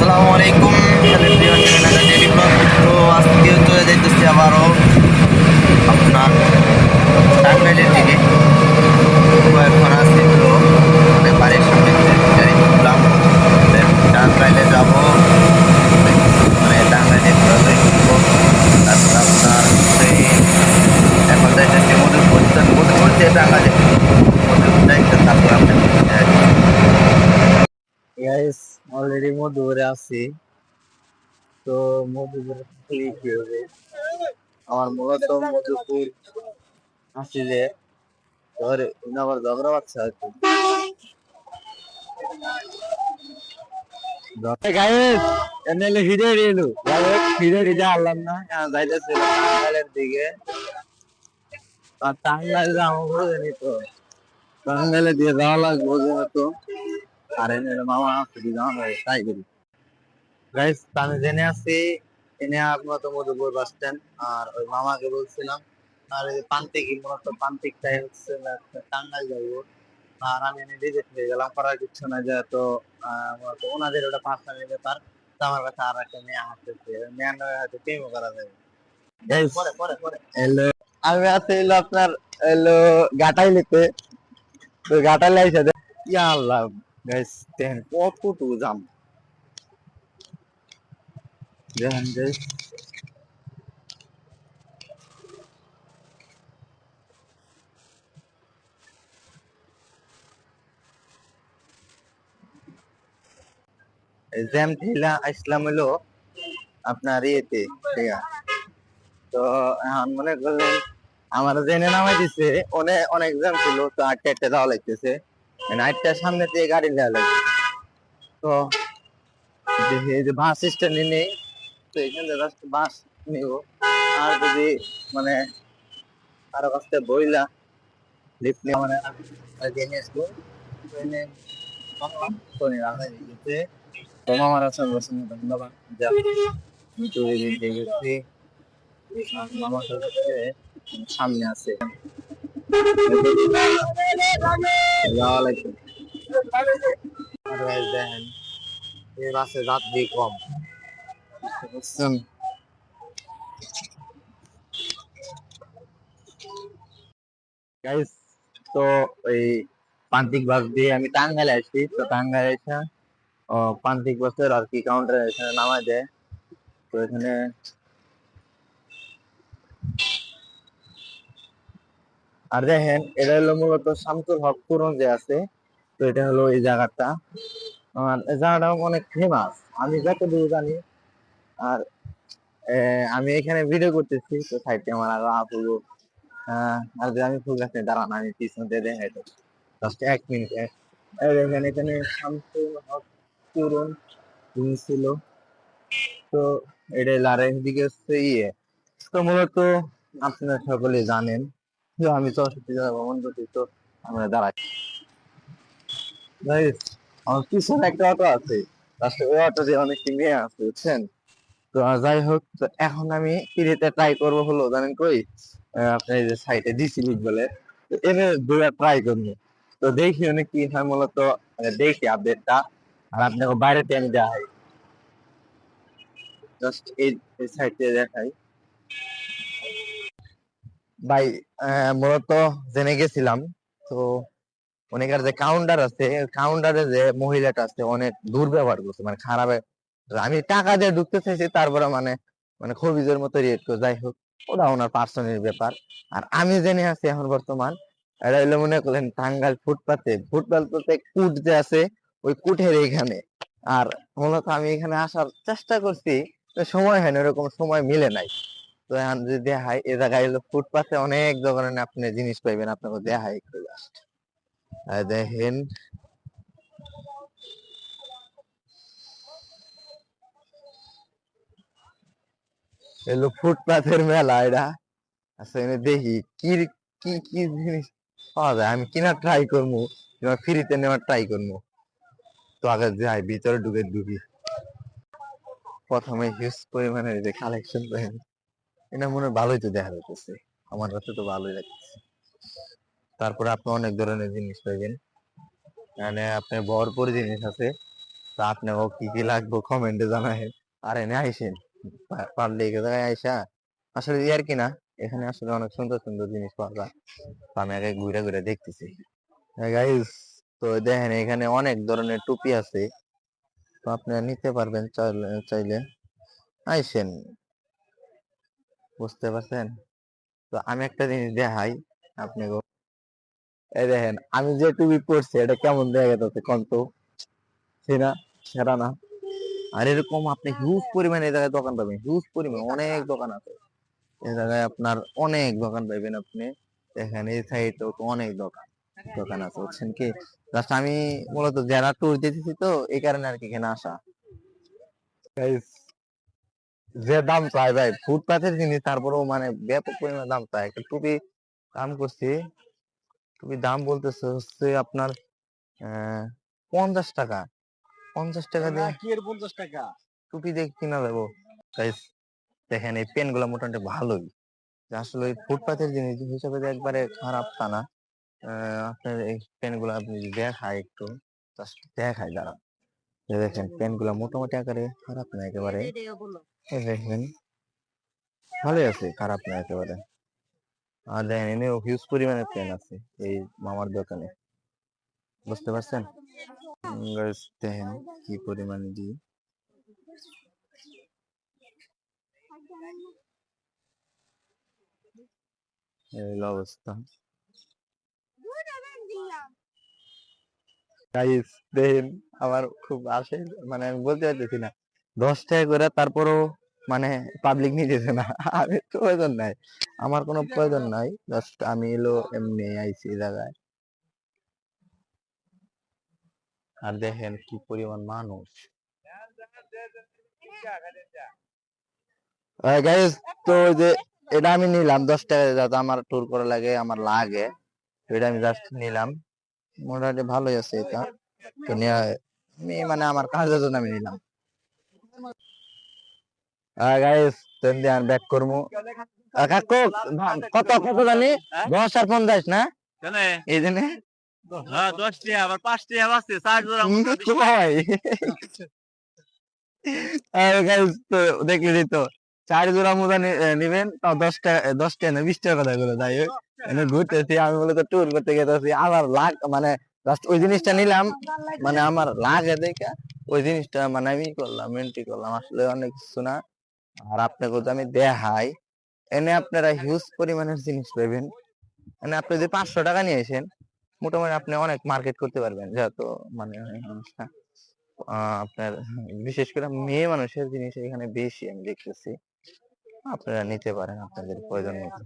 আসসালামু আলাইকুম তো আজকে চলে যাইতেছি আবারও আপনার টাঙ্গাইলের দিকে। এখন আসছি তো মানে বাড়ির সামনে গাড়ি Then টাঙ্গাইলে যাব মানে টাঙ্গাইলে ঘোরাঘুরি করব তারপর আপনার সেই এখন যাইতেছি মধুপুর তো মধুপুর দিয়ে টাঙ্গাইলে মধুপুর যাইতে তারপর আপনার গাইস অলরেডি মধুপুরে আছি। তো মধুপুরে থাকলে কি আমার মূলত মধুপুর আসলে ধরে আবার ঝগড়া বাচ্চা রিজা না। যাইতেছিল টাঙ্গাইলের দিকে। আর টাঙ্গাইলে দিয়ে যাওয়া লাগবো যেহেতু মামা তাই করি গাইস আমি জেনে আছি এনে আপনার মধুপুর বাস স্ট্যান্ড আর ওই মামাকে বলছিলাম আর পান্তিকি মূলত পান্তিকটাই হচ্ছে টাঙ্গাইল আর আমি এনে রিজেক্ট হয়ে গেলাম করার কিছু না যেহেতু আহ, মূলত ওনাদের ওটা পার্সোনাল ব্যাপার তো আমার কাছে আর একটা মেয়ে আসতেছে মেয়ে হয়তো প্রেমও করা যাবে পরে পরে পরে। হ্যালো আমি আছি হলো আপনার হলো গাটাইলিতে তো গাটাইলে আইসা ইয়া আল্লাহ। গাইস দেখেন কতটুকু জাম দেখেন গাইস জ্যাম ঠেলা আসলাম হলো আপনার ইয়েতে, ঠিক আছে? তো এখন মনে করলেন, আমার জেনে নামাই দিছে অনেক অনেক জ্যাম ছিল, তো আটটা আটটা যাওয়া লাগতেছে। মানে আটটার সামনে দিয়ে গাড়ি নেওয়া লাগবে তো এই যে বাস স্ট্যান্ডে নেই, তো এখানে জাস্ট বাস নিব। আর যদি মানে আরও কাছে বইলা লিফট নিয়ে মানে আসব। ধন্যবাদ সামনে আছে। দেখেন এই বাসে যাত্রী কম বুঝছেন গাইস তো এই প্রান্তিক বাস দিয়ে আমি টাঙ্গাইলে আসছি। তো টাঙ্গাইলে এসে প্রান্তিক বাসের আর কি কাউন্টার এখানে নামায় দেয়। তো এখানে আর দেখেন, এটা হলো মূলত শামসুল হক পুরন যে আছে, তো এটা হলো এই জায়গাটা। আর জায়গাটা অনেক ফেমাস আমি যতদূর জানি। আর আমি এখানে ভিডিও করতেছি, তো সাইডে আমার আরও আপু আর আমি ফুল গাছে দাঁড়ান, আমি পিছন দিয়ে দেখাই তো জাস্ট এক মিনিট এখানে এখানে শামসুল হক পুরন যিনি ছিল, তো এটা লারের দিকে হচ্ছে ইয়ে। তো মূলত আপনারা সকলে জানেন যে আমি চৌষট্টি জেলা ভ্রমণ করছি তো, আমরা দাঁড়াই। আমার পিছনে একটা অটো আছে। ওই অটো দিয়ে অনেক আছে, বুঝছেন? তো যাই হোক, তো এখন আমি ট্রাই করব হলো, জানেন কই? এই যে সাইটে বলে এনে দুয়া ট্রাই করব। তো দেখি অনেক কি হয় মূলত মানে দেখি আপডেটটা আর আপনাকে বাইরেতে আমি দেখাই। জাস্ট এই দিয়ে দেখাই। ভাই মূলত জেনে গেছিলাম। তো অনেকের যে কাউন্টার আছে কাউন্টারে যে মহিলাটা আছে, অনেক দুর্ব্যবহার করছে মানে খারাপ। আমি টাকা দিয়ে ঢুকতে চাইছি, তারপরে মানে মানে খবিজের মতো রিয়েক্ট করে যাই হোক, ওটা ওনার পার্সোনাল ব্যাপার। আর আমি জেনে আছি এখন বর্তমান, এটা হইল মনে করলেন টাঙ্গাইল ফুটপাতে। ফুটপাতে কুট যে আছে, ওই কুটের এখানে। আর মূলত আমি এখানে আসার চেষ্টা করছি সময় হয় না এরকম সময় মিলে নাই। তো যদি দেখাই, এ জায়গায় হলো ফুটপাতে অনেক ধরনের আপনি জিনিস পাইবেন আপনাকে দেখাই একটু জাস্ট দেখেন। এলো ফুটপাথের মেলা এটা। আচ্ছা এনে দেখি, কি কি কি জিনিস? পাওয়া যায়, আমি কিনা ট্রাই করব ফ্রিতে নেওয়ার ট্রাই করব। তো আগে যাই, ভিতরে ঢুকে ঢুকি। প্রথমে হিউজ পরিমাণের যে কালেকশন পেন এটা মনে হয় ভালোই তো দেখা যাচ্ছে আমার কাছে তো ভালোই লাগছে তারপরে আপনি অনেক ধরনের জিনিস পাইবেন। মানে আপনি ভরপুর জিনিস আছে। তা আপনাকে কি কি লাগবে কমেন্টে জানাই আর এনে আইসেন। পারলে এই জায়গায় আইসা। আসলে আর কি না? এখানে আসলে অনেক সুন্দর সুন্দর জিনিস পাওয়া যায়। আমি আগে ঘুরে ঘুরে দেখতেছি। গাইস তো দেখেন এখানে অনেক ধরনের টুপি আছে। তো আপনারা নিতে পারবেন চাইলে। আইসেন। বুঝতে পারছেন? তো আমি একটা জিনিস দেখাই আপনি এই দেখেন, আমি যে টুপি পরছি, এটা কেমন দেখা গেছে কোন তো সেরা না? আর এরকম আপনি হিউজ পরিমাণে এই জায়গায় দোকান পাবেন হিউজ পরিমাণ অনেক দোকান আছে। এই জায়গায় আপনার অনেক দোকান পাবেন আপনি। এখানে এই সাইডেও তো অনেক দোকান দোকান আছে, বুঝছেন কি? জাস্ট আমি মূলত যারা ট্যুর দিতেছি তো, এই কারণে আর কি এখানে আসা। যে দাম চাই ভাই ফুটপাথের জিনিস তারপরেও মানে ব্যাপক পরিমাণে দাম চাই একটা টুপি দাম করছি টুপি দাম বলতেছে হচ্ছে আপনার পঞ্চাশ টাকা। পঞ্চাশ টাকা দিয়ে কি এর পঞ্চাশ টাকা? টুপি দিয়ে কিনা যাব দেখেন এই পেনগুলো মোটামুটি ভালোই। আসলে ওই ফুটপাথের জিনিস হিসাবে একবারে খারাপ তা না। আহ, আপনার এই পেনগুলো আপনি দেখায় একটু দেখায় দাঁড়া দেখেন পেনগুলো মোটামুটি আকারে খারাপ না একেবারে। দেখেন ভালোই আছে, খারাপ না একেবারে। আর দেখেন এনেও হিউজ পরিমাণে পেন আছে, এই মামার দোকানে। বুঝতে পারছেন? দেখেন কি পরিমাণে দিই অবস্থা। গাইস দেখেন, আমার খুব আসে মানে আমি বলতে পারতেছি না। দশ টাকা করে তারপরও মানে পাবলিক নিতেছে না। আমি প্রয়োজন নাই। আমার কোনো প্রয়োজন নাই। জাস্ট আমি এলো এমনি আইছি জায়গায়। আর দেখেন কি পরিমাণ মানুষ। গাইস তো যে এটা আমি নিলাম। দশ টাকা যাতে আমার ট্যুর করা লাগে, আমার লাগে। তো এটা আমি জাস্ট নিলাম। মোটামুটি ভালোই আছে এটা। তো নেওয়া আমি মানে আমার কাজের জন্য আমি নিলাম। গাইস তেন দিয়ে ব্যাক করব। কাকু কত কত জানি? দশ আর পঞ্চাশ না? এই জন্য? হ্যাঁ দশ টাকা আবার পাঁচ টাকা আছে চার জোড়া গাইস তো দেখলি তো চার জোড়া মোজা নিবেন তাও দশ টাকা দশ টাকা না বিশ টাকা কথা করে তাই এনে ঘুরতেছি আমি বলে তো ট্যুর করতে গেতেছি আমার লাগ মানে জাস্ট ওই জিনিসটা নিলাম মানে আমার লাগে দেখে। ওই জিনিসটা মানে আমি করলাম মেনটি করলাম। আসলে অনেক কিছু না। আর আপনাকে আমি দেখাই, এনে আপনারা হিউজ পরিমাণের জিনিস পাবেন মানে আপনি যদি পাঁচশো টাকা নিয়ে আসেন, মোটামুটি আপনি অনেক মার্কেট করতে পারবেন। যেহেতু মানে আপনার বিশেষ করে মেয়ে মানুষের জিনিস এখানে বেশি আমি দেখতেছি। আপনারা নিতে পারেন আপনাদের প্রয়োজন মতো।